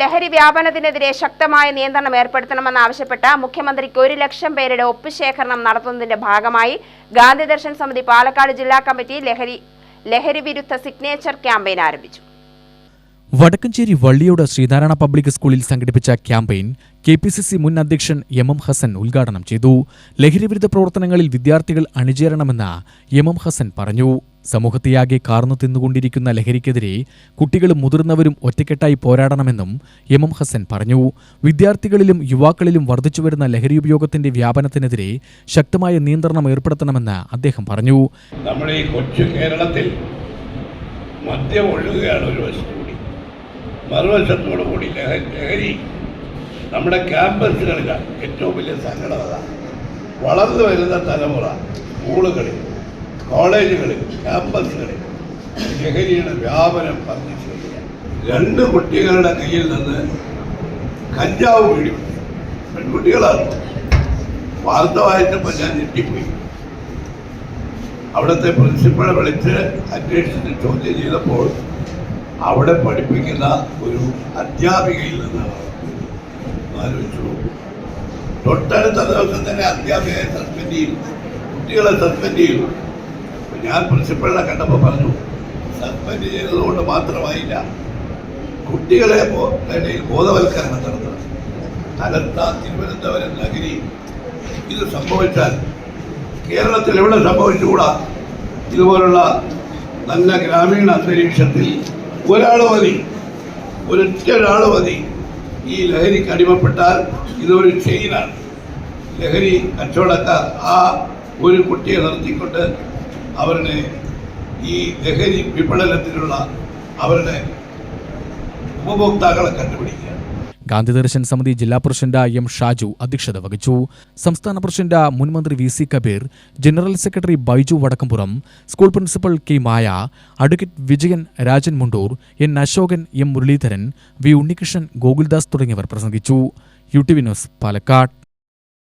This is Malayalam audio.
ലഹരി വ്യാപനത്തിനെതിരെ ശക്തമായ നിയന്ത്രണം ഏർപ്പെടുത്തണമെന്നാവശ്യപ്പെട്ട മുഖ്യമന്ത്രിക്ക് ഒരു ലക്ഷം പേരുടെ ഒപ്പ് ശേഖരണം നടത്തുന്നതിന്റെ ഭാഗമായി ഗാന്ധി ദർശൻ സമിതി പാലക്കാട് ജില്ലാ കമ്മിറ്റി ലഹരി ലഹരി വിരുദ്ധ സിഗ്നേച്ചർ ക്യാമ്പയിൻ ആരംഭിച്ചു. വടക്കഞ്ചേരി വള്ളിയോട് ശ്രീനാരായണ പബ്ലിക് സ്കൂളിൽ സംഘടിപ്പിച്ച campaign K P C C മുൻ അധ്യക്ഷൻ എം എം ഹസൻ ഉദ്ഘാടനം ചെയ്തു. ലഹരിവിരുദ്ധ പ്രവർത്തനങ്ങളിൽ വിദ്യാർത്ഥികൾ അണിചേരണമെന്ന് എം എം ഹസൻ പറഞ്ഞു. സമൂഹത്തെയാകെ കാർന്നു തിന്നുകൊണ്ടിരിക്കുന്ന ലഹരിക്കെതിരെ കുട്ടികളും മുതിർന്നവരും ഒറ്റക്കെട്ടായി പോരാടണമെന്നും എം എം ഹസൻ പറഞ്ഞു. വിദ്യാർത്ഥികളിലും യുവാക്കളിലും വർദ്ധിച്ചുവരുന്ന ലഹരി ഉപയോഗത്തിന്റെ വ്യാപനത്തിനെതിരെ ശക്തമായ നിയന്ത്രണം ഏർപ്പെടുത്തണമെന്ന് അദ്ദേഹം പറഞ്ഞു. നമ്മുടെ ഈ കൊച്ചു കേരളത്തിൽ മദ്യം ഒഴുകുകയാണ് ഒരു വശത്തുകൂടി മറുവശത്തോടു കൂടി ലഹരി ലഹരി നമ്മുടെ ക്യാമ്പസുകളിലാണ് ഏറ്റവും വലിയ സങ്കടം വളർന്നു വരുന്ന തലമുറ സ്കൂളുകളിൽ കോളേജുകളിൽ ക്യാമ്പസുകളിൽ ലഹരിയുടെ വ്യാപനം വർദ്ധിച്ചു രണ്ട് കുട്ടികളുടെ കയ്യിൽ നിന്ന് കഞ്ചാവ് വീഴും പെൺകുട്ടികളാണ്. വാർത്ത വായിച്ചപ്പോൾ ഞാൻ ഞെട്ടിപ്പോയി. അവിടുത്തെ പ്രിൻസിപ്പളെ വിളിച്ച് അന്വേഷിച്ച് ചോദ്യം ചെയ്തപ്പോൾ അവിടെ പഠിപ്പിക്കുന്ന ഒരു അധ്യാപികയിൽ നിന്ന് ആലോചിച്ചു. തൊട്ടടുത്ത ദിവസം തന്നെ അധ്യാപികയെ സസ്പെൻഡ് ചെയ്തു. കുട്ടികളെ സസ്പെൻഡ് ചെയ്തു. ഞാൻ പ്രിൻസിപ്പളിനെ കണ്ടപ്പോൾ പറഞ്ഞു സസ്പെൻഡ് ചെയ്തതുകൊണ്ട് മാത്രമായില്ല കുട്ടികളെ ഇടയിൽ ബോധവൽക്കരണം നടത്തണം. കലർത്ത തിരുവനന്തപുരം നഗരി. ഇത് സംഭവിച്ചാൽ കേരളത്തിൽ എവിടെ സംഭവിച്ചുകൂടാ? ഇതുപോലുള്ള നല്ല ഗ്രാമീണ അന്തരീക്ഷത്തിൽ ഒരാൾ മതി ഒരൊറ്റ ഒരാൾ മതി. ഈ ലഹരിക്ക് അടിമപ്പെട്ടാൽ ഇതൊരു ചെയിനാണ് ലഹരി കച്ചവടക്കാർ ആ ഒരു കുട്ടിയെ നിർത്തിക്കൊണ്ട് അവരുടെ ഈ ലഹരി വിപണനത്തിലുള്ള അവരുടെ ഉപഭോക്താക്കളെ കണ്ടുപിടിക്കുക. ഗാന്ധി ദർശൻ സമിതി ജില്ലാ പ്രസിഡന്റ് എം ഷാജു അധ്യക്ഷത വഹിച്ചു. സംസ്ഥാന പ്രസിഡന്റ് മുൻമന്ത്രി V C Kabeer general secretary Baiju Vadakkampuram school principal K Maya advocate Vijayan Rajan Mundur N Ashokan M Muraleedharan V Unnikrishnan Gokuldas തുടങ്ങിയവർ പ്രസംഗിച്ചു. U T V news Palakkad.